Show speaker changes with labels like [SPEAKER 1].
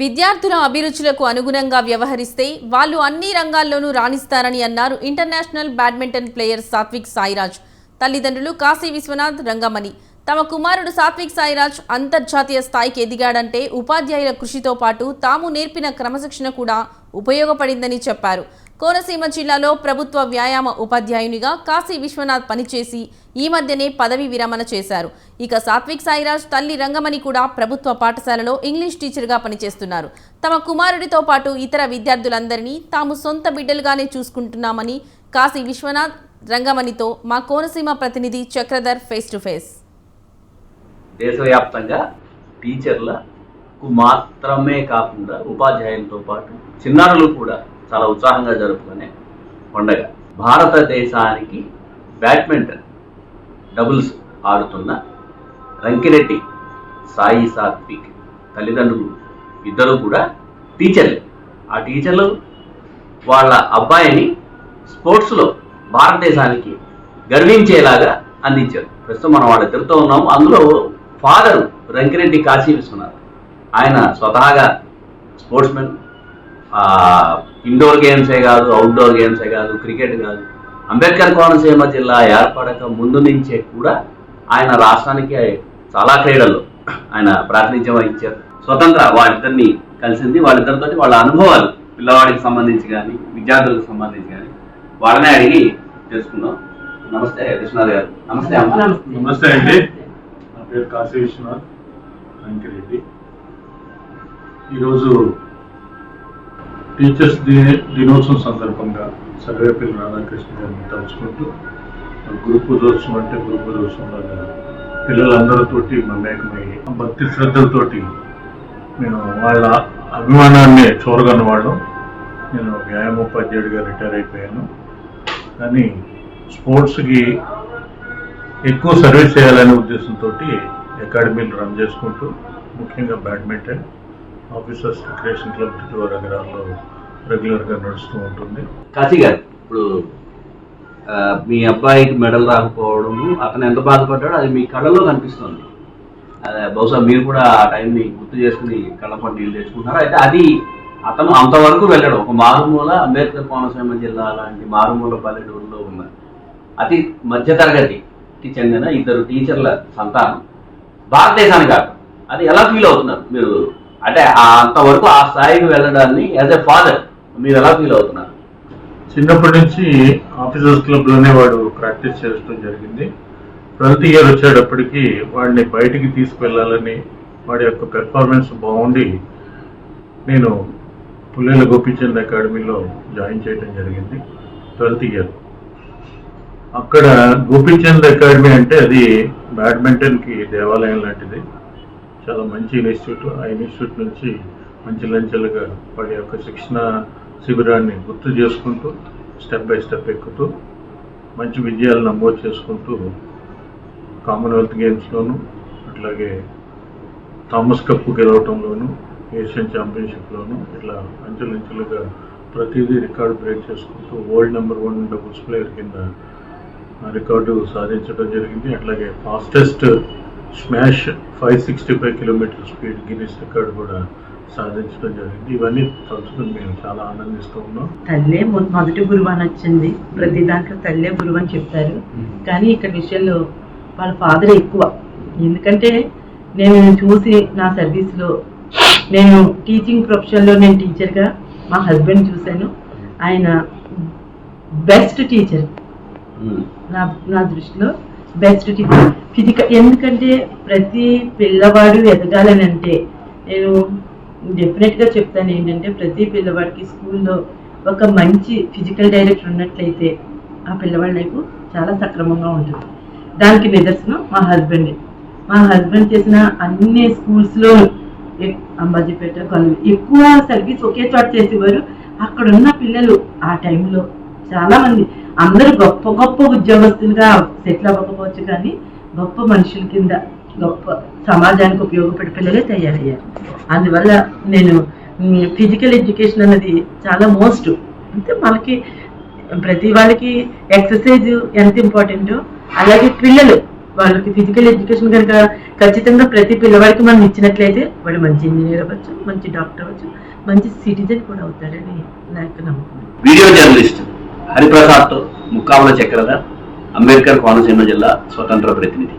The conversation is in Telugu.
[SPEAKER 1] విద్యార్థుల అభిరుచులకు అనుగుణంగా వ్యవహరిస్తే వాళ్ళు అన్ని రంగాల్లోనూ రాణిస్తారని అన్నారు international badminton player Satwik Sairaj. తల్లిదండ్రులు కాశీ విశ్వనాథ్ రంగమణి. తమ కుమారుడు సాత్విక్ సాయిరాజ్ అంతర్జాతీయ స్థాయికి ఎదిగాడంటే ఉపాధ్యాయుల కృషితో పాటు తాము నేర్పిన క్రమశిక్షణ కూడా ఉపయోగపడిందని చెప్పారు. కోనసీమ జిల్లాలో ప్రభుత్వ వ్యాయామ ఉపాధ్యాయునిగా కాశీ విశ్వనాథ్ పనిచేసి ఈ మధ్యనే పదవి విరమణ చేశారు. ఇక సాత్విక్ సాయిరాజ్ తల్లి రంగమణి కూడా ప్రభుత్వ పాఠశాలలో ఇంగ్లీష్ టీచర్గా పనిచేస్తున్నారు. తమ కుమారుడితో పాటు ఇతర విద్యార్థులందరినీ తాము సొంత బిడ్డలుగానే చూసుకుంటున్నామని కాశీ విశ్వనాథ్ రంగమణితో మా కోనసీమ ప్రతినిధి చక్రధర్ ఫేస్ టు ఫేస్.
[SPEAKER 2] దేశవ్యాప్తంగా టీచర్లకు మాత్రమే కాకుండా ఉపాధ్యాయులతో పాటు చిన్నారులు కూడా చాలా ఉత్సాహంగా జరుపుకునే పండగ. భారతదేశానికి బ్యాడ్మింటన్ డబుల్స్ ఆడుతున్న రంకిరెడ్డి సాయి సాత్విక్ తల్లిదండ్రులు ఇద్దరు కూడా టీచర్లే. ఆ టీచర్లు వాళ్ళ అబ్బాయిని స్పోర్ట్స్లో భారతదేశానికి గర్వించేలాగా అందించారు. ప్రస్తుతం మనం వాళ్ళిద్దరితో ఉన్నాము. అందులో ఫాదర్ రంకిరెడ్డి కాశీ విశ్వనాథ్ ఆయన స్వతహాగా స్పోర్ట్స్మెన్ ఇండోర్ గేమ్సే కాదు అవుట్డోర్ గేమ్సే కాదు క్రికెట్ కాదు అంబేద్కర్ కోనసీమ జిల్లా ఏర్పడక ముందు నుంచే కూడా ఆయన రాష్ట్రానికి చాలా క్రీడల్లో ఆయన ప్రాతినిధ్యం వహించారు స్వతంత్ర వాళ్ళిద్దరిని కలిసింది. వాళ్ళిద్దరితో వాళ్ళ అనుభవాలు పిల్లవాడికి సంబంధించి కానీ విద్యార్థులకు సంబంధించి కానీ వాళ్ళనే అడిగి తెలుసుకుందాం. నమస్తే విశ్వనాథ్ గారు. నమస్తే అమ్మ.
[SPEAKER 3] నమస్తే అండి. నా పేరు కాశీ విశ్వనాథ్ వెంకరెడ్డి. ఈరోజు టీచర్స్ దినోత్సవం సందర్భంగా సర్వేపల్లి రాధాకృష్ణ గారిని తలుచుకుంటూ గురు పూజోత్సవం అంటే గురు పూజోత్సవం లాగా పిల్లలందరితోటి మమేకమై భక్తి శ్రద్ధలతోటి నేను వాళ్ళ అభిమానాన్ని చూరగని వాళ్ళం. నేను వ్యాయామోపాధ్యాయుడిగా రిటైర్ అయిపోయాను. కానీ స్పోర్ట్స్కి ఎక్కువ సర్వీస్ చేయాలనే ఉద్దేశంతో అకాడమీలు రన్ చేసుకుంటూ ముఖ్యంగా బ్యాడ్మింటన్ ఆఫీసర్స్ క్రియేషన్ క్లబ్ టిట్వా నగరాల్లో రెగ్యులర్గా నడుస్తూ ఉంటుంది.
[SPEAKER 2] కాశీ గారు ఇప్పుడు మీ అబ్బాయికి మెడల్ రాకపోవడము అతను ఎంత బాధపడ్డాడో అది మీ కళ్ళలో కనిపిస్తుంది. బహుశా మీరు కూడా ఆ టైంని గుర్తు చేసుకుని కళ్ళపడి నీళ్ళు తెచ్చుకుంటారు అయితే అది అతను అంతవరకు వెళ్ళాడు. ఒక మారుమూల అంబేద్కర్ కోనసీమ జిల్లా లాంటి మారుమూల పల్లెటూరులో ఉన్న అతి మధ్యతరగతికి చెందిన ఇద్దరు టీచర్ల సంతానం భారతదేశానికి కాదు. అది ఎలా ఫీల్ అవుతున్నారు మీరు? అంటే అంతవరకు ఆ స్థాయికి వెళ్ళడాన్ని యాజ్ ఎ ఫాదర్ మీరు ఎలా ఫీల్ అవుతున్నారు?
[SPEAKER 3] చిన్నప్పటి నుంచి ఆఫీసర్స్ క్లబ్లోనే వాడు ప్రాక్టీస్ చేయడం జరిగింది. ట్వెల్త్ ఇయర్ వచ్చేటప్పటికి వాడిని బయటికి తీసుకువెళ్ళాలని వాడి యొక్క పెర్ఫార్మెన్స్ బాగుండి నేను పుల్లెల గోపీచంద్ అకాడమీలో జాయిన్ చేయడం జరిగింది ట్వెల్త్ ఇయర్. అక్కడ గోపీచంద్ అకాడమీ అంటే అది బ్యాడ్మింటన్కి దేవాలయం లాంటిది. చాలా మంచి ఇన్స్టిట్యూట్ ఆ ఇన్స్టిట్యూట్ నుంచి మంచి లంచెలుగా వాడి యొక్క శిక్షణ శిబిరాన్ని గుర్తు చేసుకుంటూ స్టెప్ బై స్టెప్ ఎక్కుతూ మంచి విజయాలు నమోదు చేసుకుంటూ కామన్వెల్త్ గేమ్స్లోను అట్లాగే థామస్ కప్ గెలవటంలోను ఏషియన్ ఛాంపియన్షిప్లోను ఇట్లా అంచెలంచెలుగా ప్రతిదీ రికార్డు బ్రేక్ చేసుకుంటూ world number one doubles player కింద ఆ రికార్డు సాధించడం జరిగింది. అట్లాగే fastest smash five sixty five kilometre speed Guinness record కూడా సాధించడం జరిగింది. ఇవన్నీ తలుచుకుని మేము చాలా ఆనందిస్తూ ఉన్నాం.
[SPEAKER 4] తల్లే మొదటి గురువు అని వచ్చింది. ప్రతి దాంట్లో తల్లే గురువు అని చెప్తారు కానీ ఇక్కడ విషయంలో వాళ్ళ ఫాదర్ ఎక్కువ. ఎందుకంటే నేను చూసి నా సర్వీస్లో నేను టీచింగ్ ప్రొఫెషన్లో నేను టీచర్గా మా హస్బెండ్ చూశాను. ఆయన బెస్ట్ టీచర్. నా నా దృష్టిలో బెస్ట్ టీచర్ ఫిజికల్ ఎందుకంటే ప్రతి పిల్లవాడు ఎదగాలని అంటే నేను డెఫినెట్గా చెప్తాను ఏంటంటే ప్రతి పిల్లవాడికి స్కూల్లో ఒక మంచి ఫిజికల్ డైరెక్టర్ ఉన్నట్లయితే ఆ పిల్లవాడి లైఫ్ చాలా సక్రమంగా ఉంటుంది. దానికి నిదర్శనం మా హస్బెండ్ మా హస్బెండ్ చేసిన అన్ని స్కూల్స్లో అంబాజీపేట కాలేజ్ ఎక్కువ సర్వీస్ ఒకే చోట చేసేవారు. అక్కడున్న పిల్లలు ఆ టైంలో చాలామంది అందరూ గొప్ప గొప్ప ఉద్యోగస్తులుగా సెటిల్ అవ్వకపోవచ్చు కానీ గొప్ప మనుషుల కింద గొప్ప సమాజానికి ఉపయోగపడే పిల్లలే తయారయ్యారు. అందువల్ల నేను ఫిజికల్ ఎడ్యుకేషన్ అన్నది చాలా మోస్ట్ అంటే మనకి ప్రతి వాళ్ళకి ఎక్సర్సైజ్ ఎంత ఇంపార్టెంటో అలాగే పిల్లలు వాళ్ళకి ఫిజికల్ ఎడ్యుకేషన్ కనుక ఖచ్చితంగా ప్రతి పిల్లవాడికి మనం ఇచ్చినట్లయితే వాడు మంచి ఇంజనీర్ అవ్వచ్చు మంచి డాక్టర్ అవ్వచ్చు మంచి సిటిజన్ కూడా అవుతాడని నా యొక్క నమ్మకం.
[SPEAKER 2] వీడియో జర్నలిస్ట్ హరిప్రసాద్తో ముక్కాముల చక్రధర్ అంబేద్కర్ కోనసీమ జిల్లా స్వతంత్ర ప్రతినిధి.